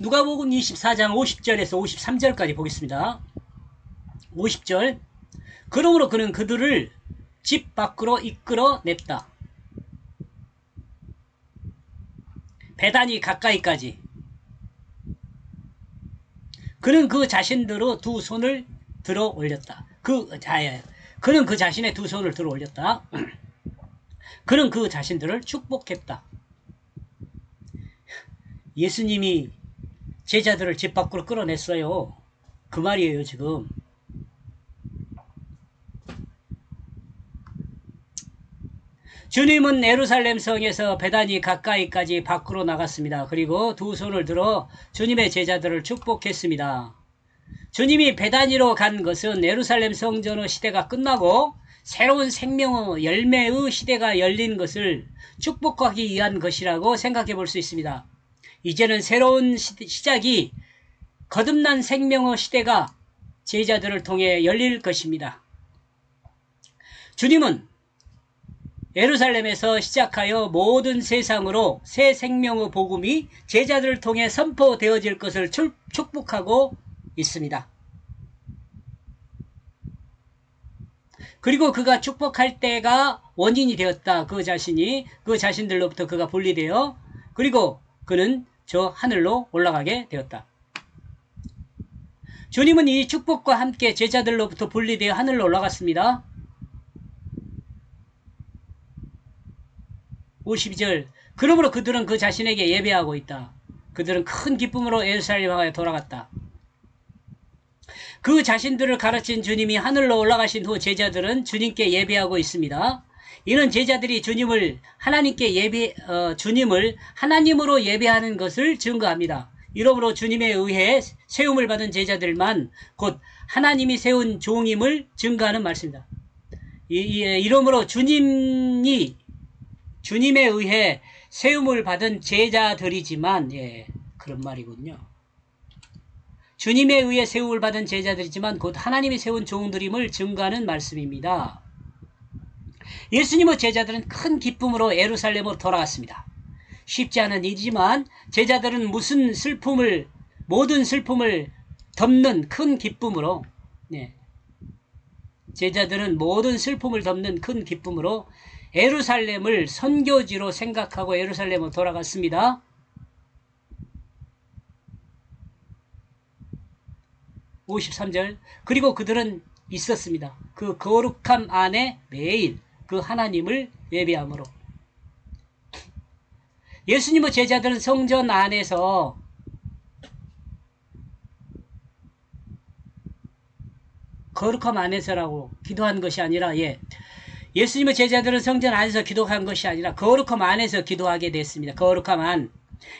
누가복음 24장 50절에서 53절까지 보겠습니다. 50절 그러므로 그는 그들을 집 밖으로 이끌어 냈다. 배단이 가까이까지 그는 그 자신대로 두 손을 들어 올렸다. 그, 자, 예. 그는 그 자신의 두 손을 들어 올렸다. 그는 그 자신들을 축복했다. 예수님이 제자들을 집 밖으로 끌어냈어요. 그 말이에요, 지금. 주님은 예루살렘 성에서 배단이 가까이까지 밖으로 나갔습니다. 그리고 두 손을 들어 주님의 제자들을 축복했습니다. 주님이 배단위로 간 것은 예루살렘 성전의 시대가 끝나고 새로운 생명의 열매의 시대가 열린 것을 축복하기 위한 것이라고 생각해 볼 수 있습니다. 이제는 새로운 시, 시작이 거듭난 생명의 시대가 제자들을 통해 열릴 것입니다. 주님은 예루살렘에서 시작하여 모든 세상으로 새 생명의 복음이 제자들을 통해 선포되어질 것을 출- 축복하고 있습니다. 그리고 그가 축복할 때가 원인이 되었다. 그 자신이 그 자신들로부터 그가 분리되어 그리고 그는 저 하늘로 올라가게 되었다. 주님은 이 축복과 함께 제자들로부터 분리되어 하늘로 올라갔습니다. 52절 그러므로 그들은 그 자신에게 예배하고 있다. 그들은 큰 기쁨으로 예루살렘 향하여 돌아갔다. 그 자신들을 가르친 주님이 하늘로 올라가신 후 제자들은 주님께 예배하고 있습니다. 이는 제자들이 주님을 하나님께 예배 어, 주님을 하나님으로 예배하는 것을 증거합니다. 이러므로 주님에 의해 세움을 받은 제자들만 곧 하나님이 세운 종임을 증거하는 말씀입니다. 이, 이, 이러므로 주님이 주님에 의해 세움을 받은 제자들이지만 예, 그런 말이군요. 주님에 의해 세움을 받은 제자들이지만 곧 하나님이 세운 종들임을 증거하는 말씀입니다. 예수님의 제자들은 큰 기쁨으로 예루살렘으로 돌아갔습니다. 쉽지 않은 일이지만 제자들은 무슨 슬픔을 모든 슬픔을 덮는 큰 기쁨으로 네. 제자들은 모든 슬픔을 덮는 큰 기쁨으로 예루살렘을 선교지로 생각하고 예루살렘으로 돌아갔습니다. (53절) 그리고 그들은 있었습니다. 그 거룩함 안에 매일 그 하나님을 예배함으로 예수님의 제자들은 성전 안에서 거룩함 안에서라고 기도한 것이 아니라 예 예수님의 제자들은 성전 안에서 기도한 것이 아니라 거룩함 안에서 기도하게 됐습니다. 거룩함 안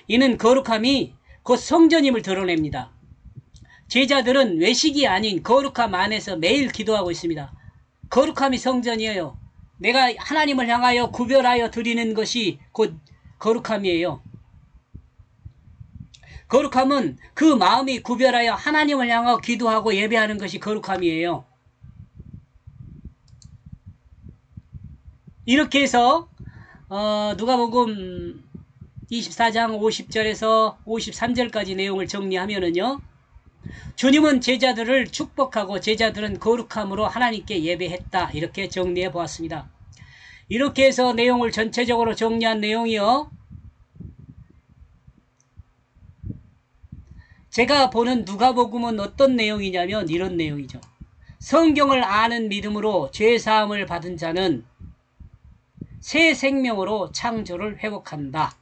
이는 거룩함이 곧 성전임을 드러냅니다. 제자들은 외식이 아닌 거룩함 안에서 매일 기도하고 있습니다. 거룩함이 성전이에요. 내가 하나님을 향하여 구별하여 드리는 것이 곧 거룩함이에요. 거룩함은 그 마음이 구별하여 하나님을 향하여 기도하고 예배하는 것이 거룩함이에요. 이렇게 해서 어, 누가복음 24장 50절에서 53절까지 내용을 정리하면은요. 주님은 제자들을 축복하고 제자들은 거룩함으로 하나님께 예배했다. 이렇게 정리해 보았습니다. 이렇게 해서 내용을 전체적으로 정리한 내용이요. 제가 보는 누가복음은 어떤 내용이냐면 이런 내용이죠. 성경을 아는 믿음으로 죄 사함을 받은 자는 새 생명으로 창조를 회복한다.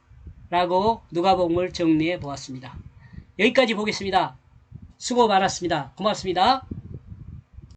라고 누가복음을 정리해 보았습니다. 여기까지 보겠습니다. 수고 많았습니다. 고맙습니다.